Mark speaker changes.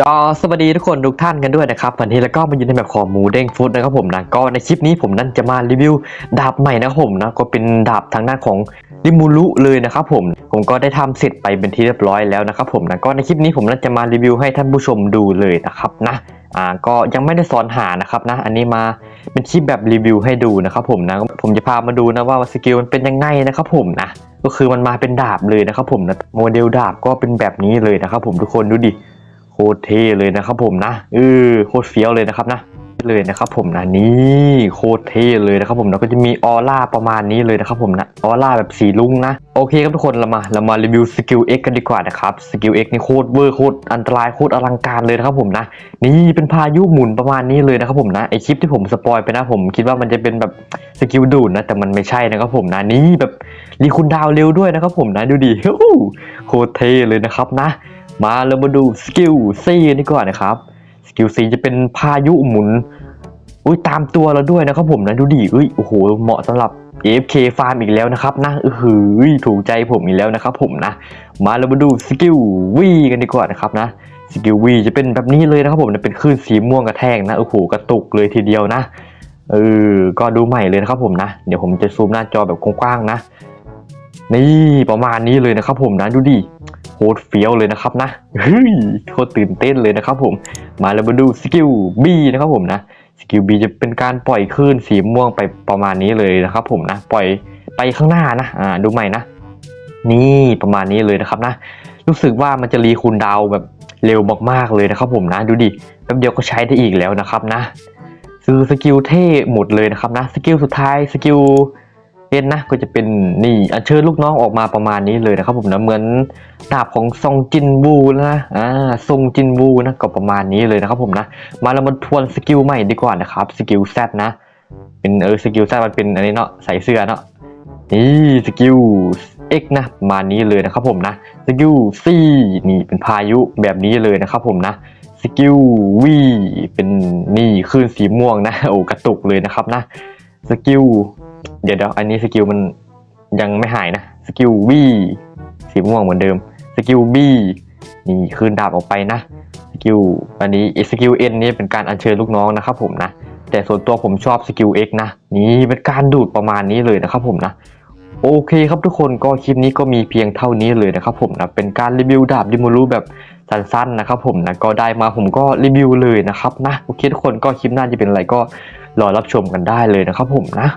Speaker 1: ก็สวัสดีทุกคนทุกท่านกันด้วยนะครับวันนี้แล้วก็มาอยู่ในแบบของหมูเด้งฟุตนะครับผมนะก็ในคลิปนี้ผมนั่นจะมารีวิวดาบใหม่นะครับผมนะก็เป็นดาบทางด้านของริมูรุเลยนะครับผมผมก็ได้ทำเสร็จไปเป็นที่เรียบร้อยแล้วนะครับผมนะก็ในคลิปนี้ผมนั่นจะมารีวิวให้ท่านผู้ชมดูเลยนะครับนะอ่าก็ยังไม่ได้สอนหานะครับนะอันนี้มาเป็นคลิปแบบรีวิวให้ดูนะครับผมนะผมจะพามาดูนะว่าสกิลมันเป็นยังไงนะครับผมนะก็คือมันมาเป็นดาบเลยนะครับผมนะโมเดลดาบก็เป็นแบบนี้เลยนะครับผมทุกคนดูดิ โคตรเท่เลยนะครับผมนะเออโคตรเฟี้ยวเลยนะครับนะเลยนะครับผมนะนี่โคตรเท่เลยนะครับผมนะก็จะมีออร่าประมาณนี้เลยนะครับผมนะออร่าแบบสีลุ้งนะโอเคครับทุกคนเรามาเรามารีวิวสกิล X กันดีกว่านะครับสกิล X นี่โคตรเวอร์โคตรอันตรายโคตรอลังการเลยนะครับผมนะนี่เป็นพายุหมุนประมาณนี้เลยนะครับผมนะไอคลิปที่ผมสปอยไปนะผมคิดว่ามันจะเป็นแบบสกิลดูดนะแต่มันไม่ใช่นะครับผมนะนี่แบบรีคุณดาวเร็วด้วยนะครับผมนะดูดิโอ้โหโคตรเท่เลยนะครับนะ มาเรามาดูสกิลซีนี่ก่อนนะครับสกิลซีจะเป็นพายุหมุนอุ้ยตามตัวเราด้วยนะครับผมนะดูดิอุ้ยโอ้โหเหมาะสำหรับ AFK ฟาร์มอีกแล้วนะครับนะเออหือถูกใจผมอีกแล้วนะครับผมนะ มาเรามาดูสกิลวีกันดีกว่านะครับนะสกิลวีจะเป็นแบบนี้เลยนะครับผมนะเป็นคลื่นสีม่วงกระแทกนะโอ้โหกระตุกเลยทีเดียวนะเออก็ดูใหม่เลยนะครับผมนะ เดี๋ยวผมจะซูมหน้าจอแบบกว้างๆนะ นี่ประมาณนี้เลยนะครับผมนะดูดิ โคตรเฟี้ยวเลยนะครับนะเฮ้ยโคตรตื่นเต้นเลยนะครับผมมาแล้วมาดูสกิล B นะครับผมนะสกิล B จะเป็นการปล่อยคลื่นสีม่วงไปประมาณนี้เลยนะครับผมนะปล่อยไปข้างหน้านะอ่าดูใหม่นะ นี่ประมาณนี้เลยนะครับนะ รู้สึกว่ามันจะรีคูลดาวแบบเร็วมากๆเลยนะครับผมนะ ดูดิแป๊บเดียวก็ใช้ได้อีกแล้วนะครับนะ ซื้อสกิลเท่หมดเลยนะครับนะสกิลสุดท้ายสกิล เล่นนะก็จะเป็นนี่อัญเชิญลูกน้องออกมาประมาณนี้เลยนะครับผมนะเหมือนดาบของซองจินวูนะอ่าซงจินวูนะก็ประมาณนี้เลยนะครับผมนะมาเรามาทวนสกิลใหม่ดีกว่านะครับสกิลแซนะเป็นเออสกิลแซมันเป็นอันนี้เนาะใส่เสื้อเนาะนี่สกิล X นะประมาณนี้เลยนะครับผมนะสกิล C นี่เป็นพายุแบบนี้เลยนะครับผมนะสกิล V เป็นนี่คลื่นสีม่วงนะโอ้กระตุกเลยนะครับนะสกิล เดี๋ยวเดี๋ยวอันนี้สกิลมันยังไม่หายนะ สกิล V สีม่วงเหมือนเดิม สกิล B นี่คืนดาบออกไปนะ สกิลอันนี้สกิล N นี่เป็นการอัญเชิญลูกน้องนะครับผมนะ แต่ส่วนตัวผมชอบสกิล X นะ นี่เป็นการดูดประมาณนี้เลยนะครับผมนะโอเคครับทุกคนก็คลิปนี้ก็มีเพียงเท่านี้เลยนะครับผมนะเป็นการรีวิวดาบดิมูรุแบบสั้นๆนะครับผมนะก็ได้มาผมก็รีวิวเลยนะครับนะโอเคทุกคนก็คลิปหน้าจะเป็นอะไรก็รอรับชมกันได้เลยนะครับผมนะ